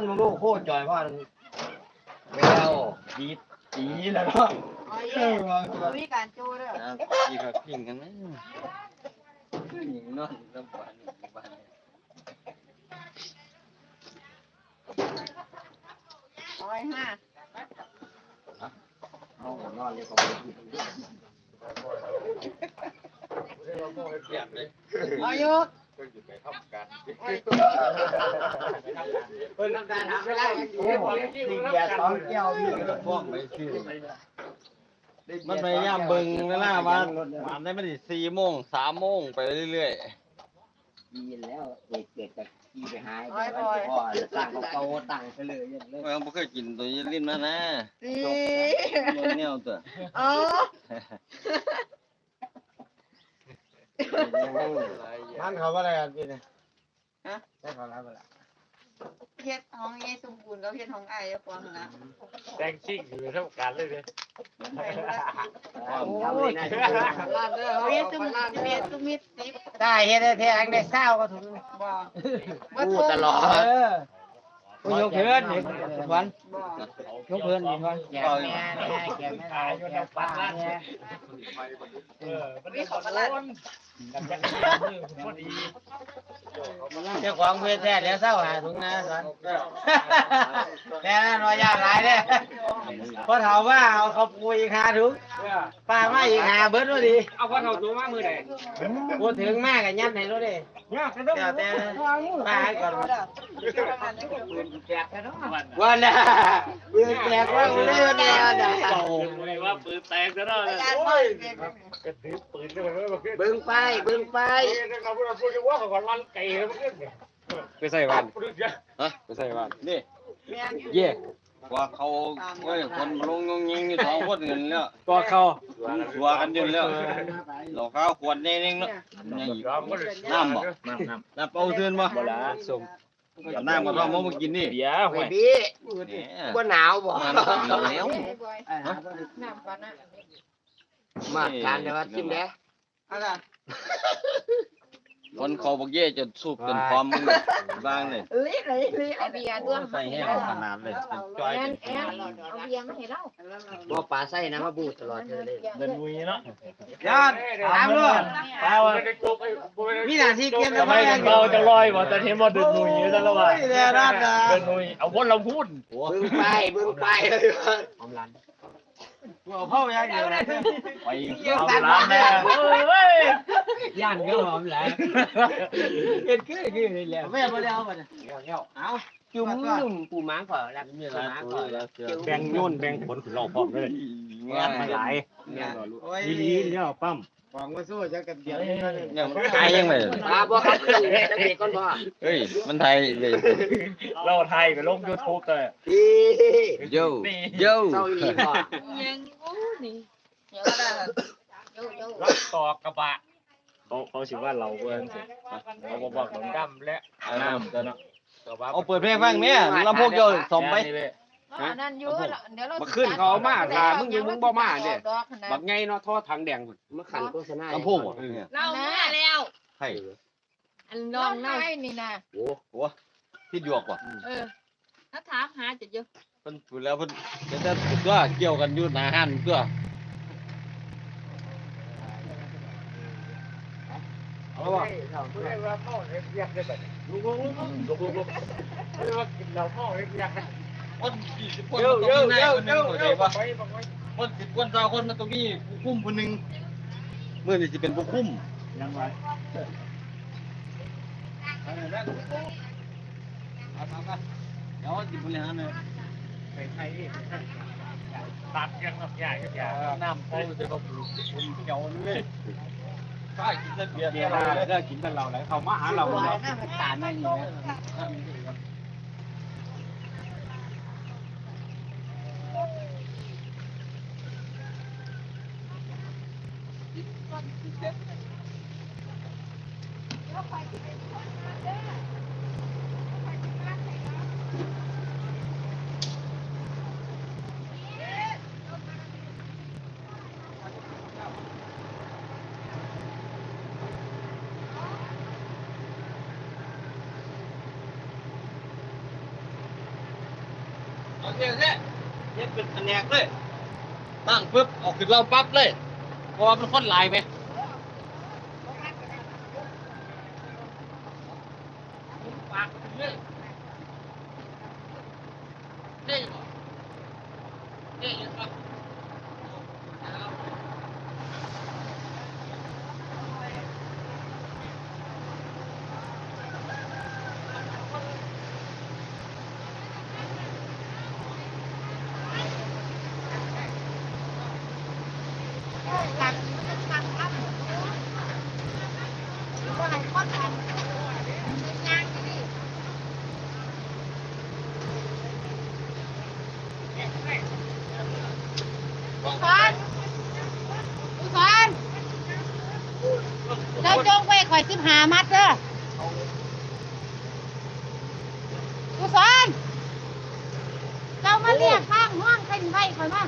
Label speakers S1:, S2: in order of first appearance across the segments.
S1: คนมึงลูกโคตรจอยพ่อแล้วดีดีแล้วเนาะ
S2: อ๋อเย่มีการโจ้ด้วย
S3: อ่าพี่ครับพิงกันไหม
S1: หญิงนอนน้ำปานบ้าน
S2: ร้อยห้า
S1: เอานอนเลยเขา
S2: อายุ
S1: เพิ่นทำการทำไม่ได้โอ้โหสี่แก่สองแก้วมีพวกไม่ชื่อ
S3: มันพยายามเบิ่งเวลาว่าวันได้ไม่ได้สี่โมงสามโมงไปเรื่อย
S1: ดีแล้วเด็กเกิดจากที่ไปหายพ่อตั้งเขาตั้งไปเลยยังเลย
S3: ๆเราไม่เคยกินตัวยี่ลิ้นมานะ
S2: สี่
S3: แนวตัว
S2: อ๋อ
S1: มันเขาว่าอะไรกันพี่เนี่ยฮะ ได้เขาแล้วเปล่า
S2: เฮ็ดห้องเย่สมบูรณ์กับเฮ็ดห้องไอ้ฟังนะ
S4: แดงชิ่งอยู่ทั้งการเลยเนี่ย
S1: ทำเลยนะ
S2: เฮ็ดตุ้มเฮ็ดตุ้มมิดสิบ
S1: ได้เฮ็ดได้แท้งได้เศร้าก็ถูก
S2: บ่
S1: พูดตลอดเออกูยกเพื่อนนี่วัน
S2: บ่
S1: ยกเพื่อนนี่วันแก่แม่เนี่ยแก่แม่เราแก่ป้าเนี่ย
S4: เออมันได้ขอบคุณกับจักรยานนี่พอดี
S1: เจ้าของเพื่อนแท้เดี๋ยวเศร้าหาถุงนะสันแน่นอนยากหลายเนี่ยพอเถาว่าเอาเขาปุยคาถุงป้ามาอีกหาเบิร์ดว่าดี
S4: เอาพ่อเขาตัวมามือไหน
S1: พูดถึงมากกับยันไหนรู้ดิ
S4: เนี่ยกระโดด
S1: เดี๋ยวแต่ป้าให้ก่อน
S4: วัน
S1: วันน่ะปืนแตกว่ากูได้วันเดียวเดี๋ยว
S4: เป่าเลยว่าปืนแตกซะแล้ว
S2: อา
S4: เนี่ย
S2: จารย์บ่เด็ก
S4: กระถือปืนเลยมันขึ้น
S1: เบิ่งไปเบิ่งไป
S4: เขาพูดพูดว่าเขาก่อนลั่นไก่มันขึ้นเนี่ย
S5: ไปใส่วัน
S4: พูดเยอะ
S3: ฮะ
S5: ไปใส่วัน
S3: นี่
S2: แม่น
S5: เย่
S3: ว่าเขาเว้ยคนลงงงยิงอยู่สองคนกันแล้ว
S5: ก็เข้า
S3: สัวกันอยู่แล้วเราข้าวขวดนี่นึงเนาะยังอีกน้ำบ่
S5: น้ำน้
S3: น้ำเปล่าเทือนบ่ำ
S5: บ่ละสม
S3: กับน้ำกับท่อมมากินนี่
S5: เบียร์ห่
S1: ไอ้
S5: วย
S1: บี้
S3: เนี่ย
S1: บ่หนาวบ่
S3: มาแล้วกินแล้ว
S2: บ่อยน้ำก่อนนะ
S1: มาการเดี๋ยวว่าจิ้มเด้
S2: อะไร
S3: คนเขาบอกเย่จะสูบจนพร้อมมึงบ้างเลย
S2: ลิลิลิเอาเบียร์ด้วย
S3: ใส่แห้งขนาดเลยจอย
S2: แอนแอนเอาเบียร์มาให้เรา
S1: บ่ปลาไส้นะมาบูดตลอดเธอเลย
S4: เดินมุยเนาะ
S1: ยอดถามด้วย
S4: เปล่าอะ
S1: มีหน้าที่เก็บ
S4: ทำไมกันเราจะลอยบ่แต่เห็นว่าเดินมุยอยู่ตลอด
S1: เดี๋ยวนั่นนะ
S4: เดินมุยเอาวนเราพูด
S1: เบิ่งไปเบิ่งไปเลยหอมหลัน เอาเข้ายังอยู่นะ
S3: ไป
S4: เอาล้านแน่เฮ้ย
S1: ย่านก็หอมแหละเกิดขึ้นขึ้นเลยแล้วแม่บ่ได้เอาบ่เนี่ยเอาจุ่มนุ่มปูม้าก่อนแล้ว
S3: มีอะไรตัวแล้วเชื่อ
S5: แบ่งโยนแบ่งผลขึ้นเราพร้อมเลย
S3: งาน
S5: มันหลาย
S1: ดี
S5: ดีๆเนี่ยปั๊ม
S1: ของมาสู้จะกันเดียว
S3: ยังไทยยังไง
S1: ปลาบ่ครับขึ้นจะเบรกก่อนพ่อ
S3: เฮ้ยมันไทยเลย
S4: เราไทยไปลงยูทูบเลย
S1: ดี
S3: โย่โย่
S1: เศร้าอีหลีพ่อ
S2: ยังอู้นี่เดี๋ยวได้โยโย่
S4: รถต่อกระบะเขาเขาชื่อว่าเราเพื่อนสิเขาบอกว่าผมดำและน้ำตัวเนาะ
S3: เอาเปิดเพลงฟังเนี่ยลำโพงโยสมไป
S2: อันนั้นอยู่เดี๋ยวเรา
S5: มาขึ้นเขาเอามาถ้ามึงอยู่มึงบ่มาเนี่ย
S2: ดอกขนา
S5: บั
S2: ด
S5: กไงเนาะท่อทางแดงพุ่น
S1: มาขันโฆษณา
S3: ลำโพงบ่
S2: เรามาแล้ว
S3: ใช่
S2: อันน้องนายนี่นะ
S3: ที่หยวกว่ะ
S2: เออถ้าถามหาจะเยอะ
S3: เพิ่นพูดแล้วเพิ่นจะจะตัวเกี่ยวกันอยู่หน้าหันตัว
S4: เอาว่าไม่ได้ว่าพ่อเรียกเรียกได้แบบลุกลุกลุกลุกลุกลุกไม่ได้ว่ากินเราพ่อเรียกเรียก
S3: คนยี่สิบคน
S4: เย
S3: มัน
S4: อะ
S3: ต้อง
S4: เย
S3: มี
S4: อะ
S3: นาย
S4: เยอะ
S3: คนห
S4: เย
S3: นึง
S4: อะ
S3: เข้าใจ
S4: เยอะ
S3: ปะ
S4: ไปไป
S3: คนสิบคนสาวคนมันต้องมีผู้คุมคนหนึงเมื่อนี่สิเป็นผู้คุม
S4: ยังไง
S3: เอาเอากันเดี๋ยวสิบริหารเลย
S4: ไปไทยตัดยังแบบใหญ่ก็ใหญ่
S3: น้ำโอ้จะมาปลูกคนเกี่ยวเลยใช่กินแต่เบียร์
S5: เบียร์ได้เลิกกินแต่เราแล้วเขามาหาเรา
S2: หวาน
S5: เนาะ
S2: น่ามันตาไม่มีนะ
S1: เเฮ็
S3: ดเป็นแผนกเลยตั้งปุ๊บเอาขึ้นเราปั๊บเลย เพราะว่ามันคนหลายไหมปากเลยเด้งบ่เด้งครับ
S2: ผู้สอนผู้สอนเจ้าจงไว้ข่อยสิบหามัดเด้อผู้สอนเจ้ามาเรียกข้างห้องเป็นไว้ข่อยมา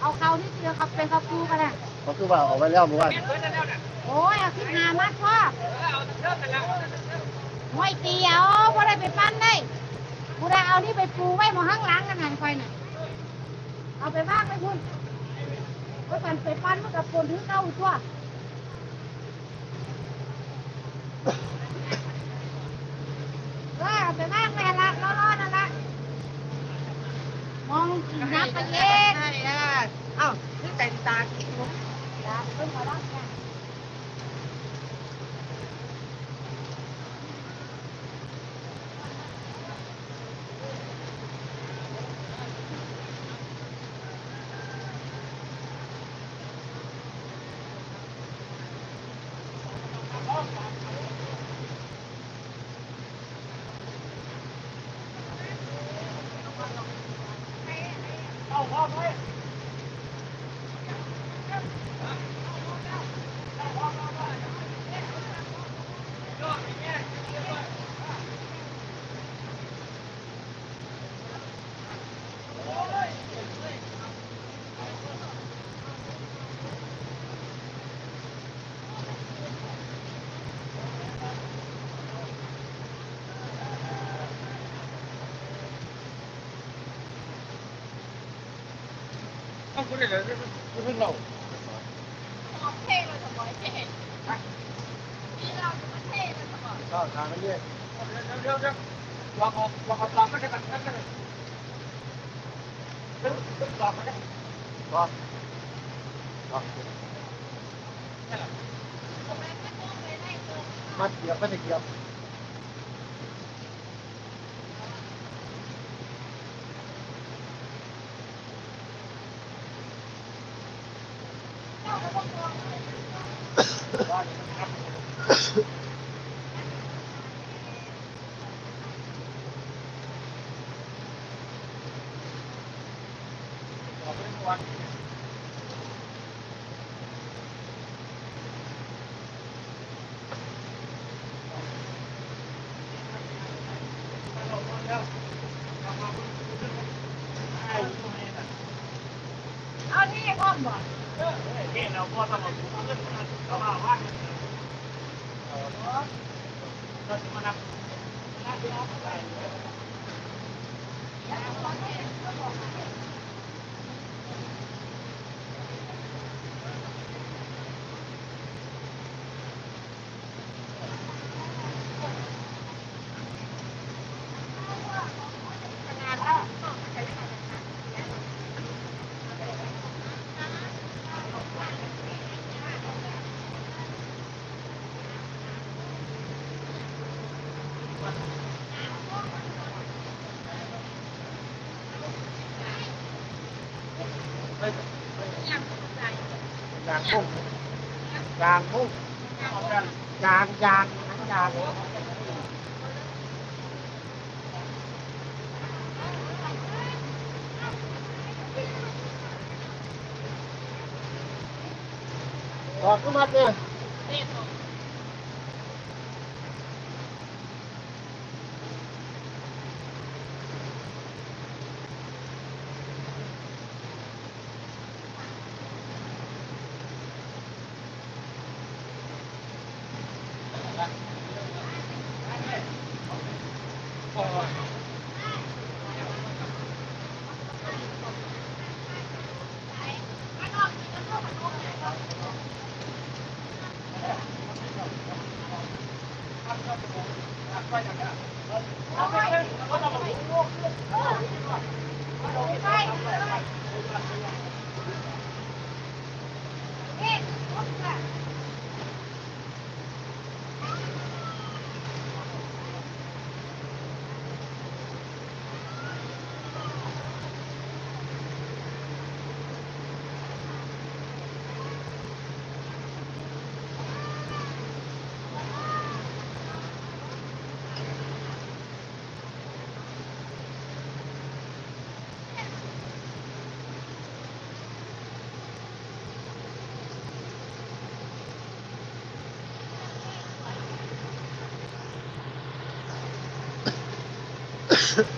S2: เอาเขาที่เดียวครับเป็นเขาคูกันนะ
S4: เขาคือว่าออกไปแล้วเมื่อวาน
S2: โอ้ยเอาสิบหามัดพ่อห้อยตีเอาบ่ได้ไปปั้นได้กูได้เอานี่ไปปูไว้หมอข้างหลังกันหันข่อยน่ะเอาไปวางไว้พุ่นไว้กันไปปั้นมันกับคนถือเก้าตัว เออเอาไปมากแม่ละรอๆนั่นละมองนับไปเย็น
S1: เอ้าคือใจตาคิด
S2: จ้าเพิ่งมาล้อแก
S3: ต้องคุณเลยคุณเพิ่งเรา
S4: ก็ทางนั้เนี่ย
S3: เดี๋ยวเดี๋ยววางออกวางออกหลังไม่ได้กันนั่นเลยหลังไม่ได้
S4: ก็มาเกียบไม่ได้เกีย บ
S2: เอานี่พร้อมบ่
S4: ยางพุ่งยางพุ่งยางยางยางออกขึ้นมาเลย far.